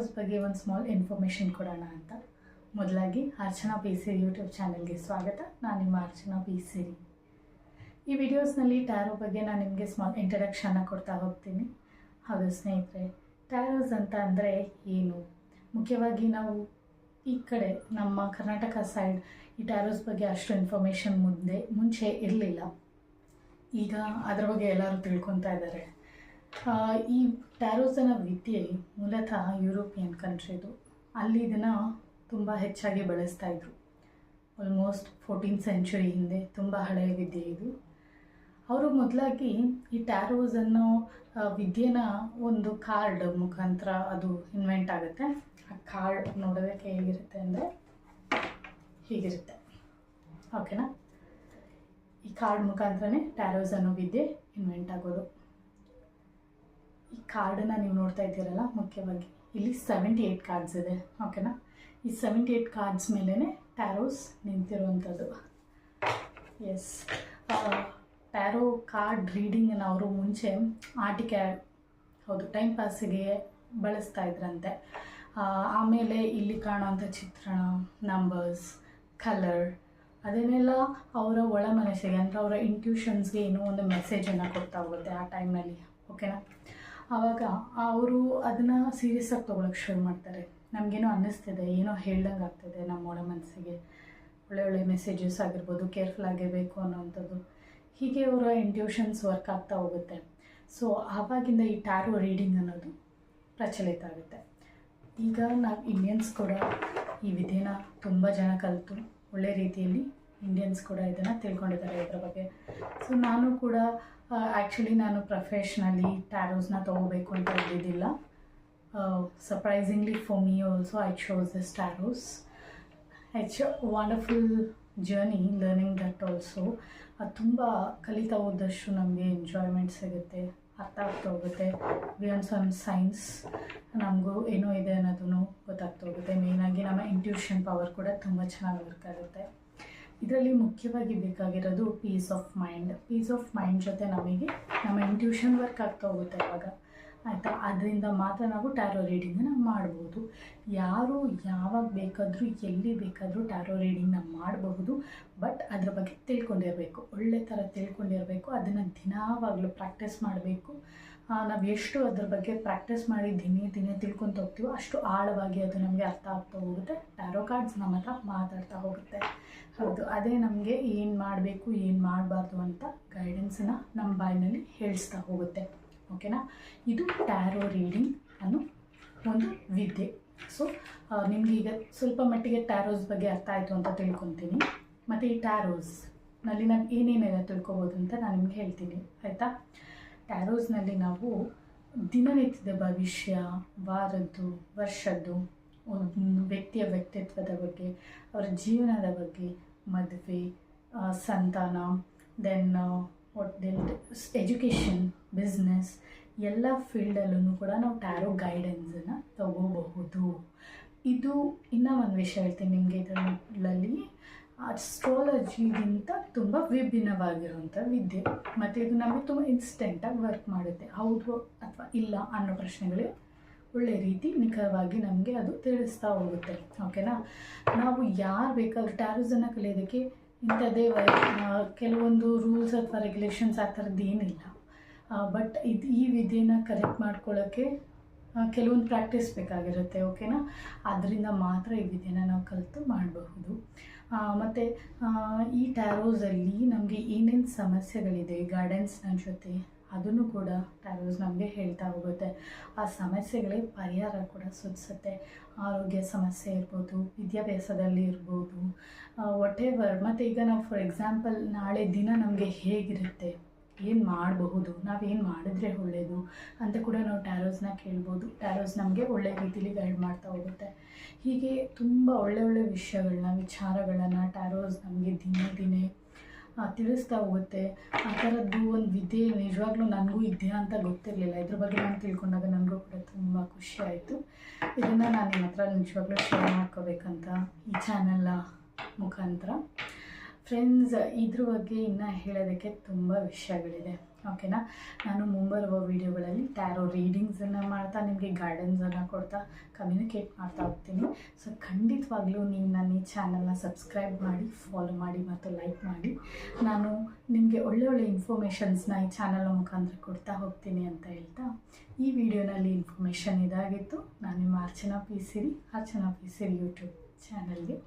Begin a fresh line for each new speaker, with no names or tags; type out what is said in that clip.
ಟ್ಯಾರೋಸ್ ಬಗ್ಗೆ ಒಂದು small information ಕೊಡೋಣ ಅಂತ. ಮೊದಲಾಗಿ ಅರ್ಚನಾ ಪಿ ಸಿರಿ ಯೂಟ್ಯೂಬ್ ಚಾನಲ್ಗೆ ಸ್ವಾಗತ. ನಾನು ನಿಮ್ಮ ಅರ್ಚನಾ ಪಿ ಸಿರಿ ಈ ವಿಡಿಯೋಸ್ನಲ್ಲಿ ಟ್ಯಾರೋ ಬಗ್ಗೆ ನಾನು ನಿಮಗೆ ಸ್ಮಾಲ್ ಇಂಟ್ರಡಕ್ಷನ್ನ ಕೊಡ್ತಾ ಹೋಗ್ತೀನಿ. ಹೌದು ಸ್ನೇಹಿತರೆ ಟ್ಯಾರೋಸ್ ಅಂತ ಅಂದರೆ ಏನು? ಮುಖ್ಯವಾಗಿ ನಾವು ಈ ಕಡೆ ನಮ್ಮ ಕರ್ನಾಟಕ ಸೈಡ್ ಈ ಟ್ಯಾರೋಸ್ ಬಗ್ಗೆ ಅಷ್ಟು ಇನ್ಫಾರ್ಮೇಷನ್ ಮುಂದೆ, ಮುಂಚೆ ಇರಲಿಲ್ಲ. ಈಗ ಅದರ ಬಗ್ಗೆ ಎಲ್ಲರೂ ತಿಳ್ಕೊತಾ ಇದ್ದಾರೆ. ಈ ಟ್ಯಾರೋಸನ ವಿದ್ಯೆ ಮೂಲತಃ ಯುರೋಪಿಯನ್ ಕಂಟ್ರಿದು ಅಲ್ಲಿ ಇದನ್ನು ತುಂಬ ಹೆಚ್ಚಾಗಿ ಬಳಸ್ತಾ ಇದ್ರು. ಆಲ್ಮೋಸ್ಟ್ ಫೋರ್ಟೀನ್ ಸೆಂಚುರಿ ಹಿಂದೆ ತುಂಬ ಹಳೆಯ ವಿದ್ಯೆ ಇದು. ಅವರು ಮೊದಲಾಗಿ ಈ ಟ್ಯಾರೋಸ್ ಅನ್ನೋ ವಿದ್ಯೆನ ಒಂದು ಕಾರ್ಡ್ ಮುಖಾಂತರ ಅದು ಇನ್ವೆಂಟ್ ಆಗುತ್ತೆ. ಆ ಕಾರ್ಡ್ ನೋಡೋದಕ್ಕೆ ಹೇಗಿರುತ್ತೆ ಅಂದರೆ ಹೀಗಿರುತ್ತೆ. ಓಕೆನಾ ಈ ಕಾರ್ಡ್ ಮುಖಾಂತರನೇ ಟ್ಯಾರೋಸ್ ಅನ್ನೋ ವಿದ್ಯೆ ಇನ್ವೆಂಟ್ ಆಗೋದು. ಈ ಕಾರ್ಡನ್ನು ನೀವು ನೋಡ್ತಾ ಇದ್ದೀರಲ್ಲ ಮುಖ್ಯವಾಗಿ ಇಲ್ಲಿ ಸೆವೆಂಟಿ ಏಯ್ಟ್ ಕಾರ್ಡ್ಸ್ ಇದೆ ಓಕೆನಾ ಈ ಸೆವೆಂಟಿ ಏಯ್ಟ್ ಕಾರ್ಡ್ಸ್ ಮೇಲೇ ಟ್ಯಾರೋಸ್ ನಿಂತಿರುವಂಥದ್ದು ಎಸ್ ಟ್ಯಾರೋ ಕಾರ್ಡ್ ರೀಡಿಂಗನ್ನು ಅವರು ಮುಂಚೆ ಆಟಿಕೆ, ಹೌದು ಟೈಮ್ ಪಾಸಿಗೆ ಬಳಸ್ತಾ ಇದ್ರಂತೆ. ಆಮೇಲೆ ಇಲ್ಲಿ ಕಾಣುವಂಥ ಚಿತ್ರಣ ನಂಬರ್ಸ್ ಕಲರ್ ಅದನ್ನೆಲ್ಲ ಅವರ ಒಳ ಮನಸ್ಸಿಗೆ, ಅಂದರೆ ಅವರ ಇಂಟ್ಯೂಷನ್ಸ್ಗೆ ಏನೋ ಒಂದು ಮೆಸೇಜನ್ನು ಕೊಡ್ತಾ ಹೋಗುತ್ತೆ ಆ ಟೈಮ್ನಲ್ಲಿ ಓಕೆನಾ ಆವಾಗ ಅವರು ಅದನ್ನು ಸೀರಿಯಸ್ ಆಗಿ ತೊಗೊಳಕ್ಕೆ ಶುರು ಮಾಡ್ತಾರೆ. ನಮಗೇನೋ ಅನ್ನಿಸ್ತಿದೆ, ಏನೋ ಹೇಳ್ದಂಗೆ ಆಗ್ತಿದೆ ನಮ್ಮ ಒಳ ಮನಸ್ಸಿಗೆ. ಒಳ್ಳೆ ಒಳ್ಳೆ ಮೆಸೇಜಸ್ ಆಗಿರ್ಬೋದು ಕೇರ್ಫುಲ್ ಆಗಿರಬೇಕು ಅನ್ನೋವಂಥದ್ದು ಹೀಗೆ ಅವರ ಇಂಟ್ಯೂಷನ್ಸ್ ವರ್ಕ್ ಆಗ್ತಾ ಹೋಗುತ್ತೆ. ಸೊ ಆವಾಗಿಂದ ಈ ಟ್ಯಾರೋ ರೀಡಿಂಗ್ ಅನ್ನೋದು ಪ್ರಚಲಿತ ಆಗುತ್ತೆ. ಈಗ ನಾವು ಇಂಡಿಯನ್ಸ್ ಕೂಡ ಈ ವಿದ್ಯೆನ ತುಂಬ ಜನ ಕಲಿತು, ಒಳ್ಳೆ ರೀತಿಯಲ್ಲಿ ಇಂಡಿಯನ್ಸ್ ಕೂಡ ಇದನ್ನು ತಿಳ್ಕೊಂಡಿದ್ದಾರೆ ಇದರ ಬಗ್ಗೆ. ಸೊ ನಾನು ಕೂಡ ಆ್ಯಕ್ಚುಲಿ ನಾನು ಪ್ರೊಫೆಷ್ನಲಿ ಟ್ಯಾರೋಸ್ನ ತೊಗೋಬೇಕು ಅಂತ ಇದ್ದಿದ್ದಿಲ್ಲ. Surprisingly for me also I shows this tarots it's wonderful journey learning that also ಅದು ತುಂಬ ಕಲಿತಾ ಹೋದಷ್ಟು ನಮಗೆ ಎಂಜಾಯ್ಮೆಂಟ್ ಸಿಗುತ್ತೆ, ಅರ್ಥ ಆಗ್ತಾ ಹೋಗುತ್ತೆ. ಬಿಯಾನ್ ಸಮ್ ಸೈನ್ಸ್ ನಮಗೂ ಏನೋ ಇದೆ ಅನ್ನೋದನ್ನು ಗೊತ್ತಾಗ್ತಾ ಹೋಗುತ್ತೆ. ಮೇಯ್ನಾಗಿ ನಮ್ಮ ಇಂಟ್ಯೂಷನ್ ಪವರ್ ಕೂಡ ತುಂಬ ಚೆನ್ನಾಗಿ ವರ್ಕ್ ಆಗುತ್ತೆ. ಇದರಲ್ಲಿ ಮುಖ್ಯವಾಗಿ ಬೇಕಾಗಿರೋದು peace of mind peace of mind ಜೊತೆ ನಮಗೆ, ನಮ್ಮ ಇಂಟ್ಯೂಷನ್ ವರ್ಕ್ ಆಗ್ತಾ ಹೋಗುತ್ತೆ ಅವಾಗ ಆಯಿತಾ? ಅದರಿಂದ ಮಾತ್ರ ನಾವು ಟ್ಯಾರೋ ರೀಡಿಂಗನ್ನು ಮಾಡ್ಬೋದು. ಯಾರು ಯಾವಾಗ ಬೇಕಾದರೂ, ಎಲ್ಲಿ ಬೇಕಾದರೂ ಟ್ಯಾರೋ ರೀಡಿಂಗ್ನ ಮಾಡಬಹುದು. ಬಟ್ ಅದ್ರ ಬಗ್ಗೆ ತಿಳ್ಕೊಂಡಿರಬೇಕು. ಒಳ್ಳೆ ಥರ ತಿಳ್ಕೊಂಡಿರಬೇಕು. ಅದನ್ನು ದಿನಾವಾಗಲೂ ಪ್ರಾಕ್ಟೀಸ್ ಮಾಡಬೇಕು. ನಾವು ಎಷ್ಟು ಅದ್ರ ಬಗ್ಗೆ ಪ್ರಾಕ್ಟೀಸ್ ಮಾಡಿ ದಿನೇ ದಿನೇ ತಿಳ್ಕೊತ ಹೋಗ್ತೀವೋ ಅಷ್ಟು ಆಳವಾಗಿ ಅದು ನಮಗೆ ಅರ್ಥ ಆಗ್ತಾ ಹೋಗುತ್ತೆ. ಟ್ಯಾರೋ ಕಾರ್ಡ್ಸ್ ನಮ್ಮ ಹತ್ರ ಮಾತಾಡ್ತಾ ಹೋಗುತ್ತೆ. ಹೌದು, ಅದೇ ನಮಗೆ ಏನು ಮಾಡಬೇಕು, ಏನು ಮಾಡಬಾರ್ದು ಅಂತ ಗೈಡೆನ್ಸನ್ನ ನಮ್ಮ ಬಾಯಿನಲ್ಲಿ ಹೇಳಿಸ್ತಾ ಹೋಗುತ್ತೆ. ಓಕೆನಾ? ಇದು ಟ್ಯಾರೋ ರೀಡಿಂಗ್ ಅನ್ನೋ ಒಂದು ವಿದ್ಯೆ. ಸೊ ನಿಮ್ಗೆ ಈಗ ಸ್ವಲ್ಪ ಮಟ್ಟಿಗೆ ಟ್ಯಾರೋಸ್ ಬಗ್ಗೆ ಅರ್ಥ ಆಯಿತು ಅಂತ ತಿಳ್ಕೊತೀನಿ. ಮತ್ತು ಈ ಟ್ಯಾರೋಸ್ನಲ್ಲಿ ನಾನು ಏನೇನೆಲ್ಲ ತಿಳ್ಕೊಬೋದು ಅಂತ ನಾನು ನಿಮ್ಗೆ ಹೇಳ್ತೀನಿ, ಆಯಿತಾ? ಟ್ಯಾರೋಸ್ನಲ್ಲಿ ನಾವು ದಿನನಿತ್ಯದ ಭವಿಷ್ಯ, ವಾರದ್ದು, ವರ್ಷದ್ದು, ಒಂದು ವ್ಯಕ್ತಿಯ ವ್ಯಕ್ತಿತ್ವದ ಬಗ್ಗೆ, ಅವರ ಜೀವನದ ಬಗ್ಗೆ, ಮದುವೆ ಸಂತಾನ ದೆನ್ ವಾಟ್ ಎಜುಕೇಷನ್ ಬಿಸ್ನೆಸ್ ಎಲ್ಲ ಫೀಲ್ಡಲ್ಲೂ ಕೂಡ ನಾವು ಟ್ಯಾರೋ ಗೈಡೆನ್ಸನ್ನು ತಗೋಬಹುದು. ಇದು ಇನ್ನೂ ಒಂದು ವಿಷಯ ಹೇಳ್ತೀನಿ ನಿಮಗೆ ಇದರಲ್ಲಿ. ಅಸ್ಟ್ರಾಲಜಿಗಿಂತ ತುಂಬ ವಿಭಿನ್ನವಾಗಿರುವಂಥ ವಿದ್ಯೆ. ಮತ್ತು ಇದು ನಮಗೆ ತುಂಬ ಇನ್ಸ್ಟೆಂಟಾಗಿ ವರ್ಕ್ ಮಾಡುತ್ತೆ. ಹೌದು ಅಥವಾ ಇಲ್ಲ ಅನ್ನೋ ಪ್ರಶ್ನೆಗಳು ಒಳ್ಳೆ ರೀತಿ ನಿಖರವಾಗಿ ನಮಗೆ ಅದು ತಿಳಿಸ್ತಾ ಹೋಗುತ್ತೆ. ಓಕೆನಾ ನಾವು ಯಾರು ಬೇಕಾದ್ರೂ ಟ್ಯಾರೋಸನ್ನು ಕಲಿಯೋದಕ್ಕೆ ಇಂಥದ್ದೇ ಕೆಲವೊಂದು ರೂಲ್ಸ್ ಅಥವಾ ರೆಗ್ಯುಲೇಷನ್ಸ್ ಆ ಥರದ್ದು ಏನಿಲ್ಲ. ಬಟ್ ಇದು ಈ ವಿದ್ಯೆನ ಕರೆಕ್ಟ್ ಮಾಡ್ಕೊಳ್ಳೋಕ್ಕೆ ಕೆಲವೊಂದು ಪ್ರಾಕ್ಟೀಸ್ ಬೇಕಾಗಿರುತ್ತೆ ಓಕೆನಾ ಅದರಿಂದ ಮಾತ್ರ ಈ ವಿದ್ಯೆನ ನಾವು ಕಲಿತು ಮಾಡಬಹುದು. ಮತ್ತು ಈ ಟ್ಯಾರೋಸಲ್ಲಿ ನಮಗೆ ಏನೇನು ಸಮಸ್ಯೆಗಳಿದೆ ಗಾರ್ಡನ್ಸ್ನ ಜೊತೆ? ಅದನ್ನು ಕೂಡ ಟ್ಯಾರೋಸ್ ನಮಗೆ ಹೇಳ್ತಾ ಹೋಗುತ್ತೆ. ಆ ಸಮಸ್ಯೆಗಳಿಗೆ ಪರಿಹಾರ ಕೂಡ ಸೂಚಿಸುತ್ತೆ. ಆರೋಗ್ಯ ಸಮಸ್ಯೆ ಇರ್ಬೋದು, ವಿದ್ಯಾಭ್ಯಾಸದಲ್ಲಿ ಇರ್ಬೋದು ಎವರ್ ಮತ್ತು ಈಗ ನಾವು ಫಾರ್ ಎಕ್ಸಾಂಪಲ್ ನಾಳೆ ದಿನ ನಮಗೆ ಹೇಗಿರುತ್ತೆ? ಏನು ಮಾಡಬಹುದು? ನಾವೇನು ಮಾಡಿದ್ರೆ ಒಳ್ಳೆಯದು ಅಂತ ಕೂಡ ನಾವು ಟ್ಯಾರೋಸ್ನ ಕೇಳ್ಬೋದು. ಟ್ಯಾರೋಸ್ ನಮಗೆ ಒಳ್ಳೆ ರೀತಿಲಿ ಗೈಡ್ ಮಾಡ್ತಾ ಹೋಗುತ್ತೆ. ಹೀಗೆ ತುಂಬ ಒಳ್ಳೆ ಒಳ್ಳೆ ವಿಷಯಗಳನ್ನ, ವಿಚಾರಗಳನ್ನು ಟ್ಯಾರೋಸ್ ನಮಗೆ ದಿನೇ ದಿನೇ ತಿಳಿಸ್ತಾ ಹೋಗುತ್ತೆ. ಆ ಥರದ್ದು ಒಂದು ವಿದ್ಯೆ ನಿಜವಾಗ್ಲೂ ನನಗೂ ಇದೆಯಾ ಅಂತ ಗೊತ್ತಿರಲಿಲ್ಲ. ಇದ್ರ ಬಗ್ಗೆ ನಾನು ತಿಳ್ಕೊಂಡಾಗ ನನಗೂ ಕೂಡ ತುಂಬ ಖುಷಿ ಆಯಿತು. ಇದನ್ನು ನಾನು ನಿಮ್ಮ ಹತ್ರ ನಿಜವಾಗ್ಲೂ ಶೇರ್ ಮಾಡ್ಕೋಬೇಕಂತ ಈ ಚಾನಲ್ನ ಮುಖಾಂತರ. ಫ್ರೆಂಡ್ಸ್ ಇದ್ರ ಬಗ್ಗೆ ಇನ್ನೂ ಹೇಳೋದಕ್ಕೆ ತುಂಬ ವಿಷಯಗಳಿದೆ. ಓಕೆನಾ ನಾನು ಮುಂಬರುವ ವೀಡಿಯೋಗಳಲ್ಲಿ ಟ್ಯಾರೋ ರೀಡಿಂಗ್ಸನ್ನು ಮಾಡ್ತಾ, ನಿಮಗೆ ಗೈಡೆನ್ಸನ್ನು ಕೊಡ್ತಾ ಕಮ್ಯುನಿಕೇಟ್ ಮಾಡ್ತಾ ಹೋಗ್ತೀನಿ. ಸೊ ಖಂಡಿತವಾಗ್ಲೂ ನೀವು ನನ್ನ ಈ ಚಾನಲ್ನ ಸಬ್ಸ್ಕ್ರೈಬ್ ಮಾಡಿ ಫಾಲೋ ಮಾಡಿ ಮತ್ತು ಲೈಕ್ ಮಾಡಿ. ನಾನು ನಿಮಗೆ ಒಳ್ಳೆ ಒಳ್ಳೆ ಇನ್ಫಾರ್ಮೇಷನ್ಸ್ನ ಈ ಚಾನಲ್ನ ಮುಖಾಂತರ ಕೊಡ್ತಾ ಹೋಗ್ತೀನಿ ಅಂತ ಹೇಳ್ತಾ, ಈ ವಿಡಿಯೋನಲ್ಲಿ ಇನ್ಫಾರ್ಮೇಷನ್ ಇದಾಗಿತ್ತು. ನಾನು ನಿಮ್ಮ Archana P Siri Archana P Siri YouTube ಚಾನಲ್ಗೆ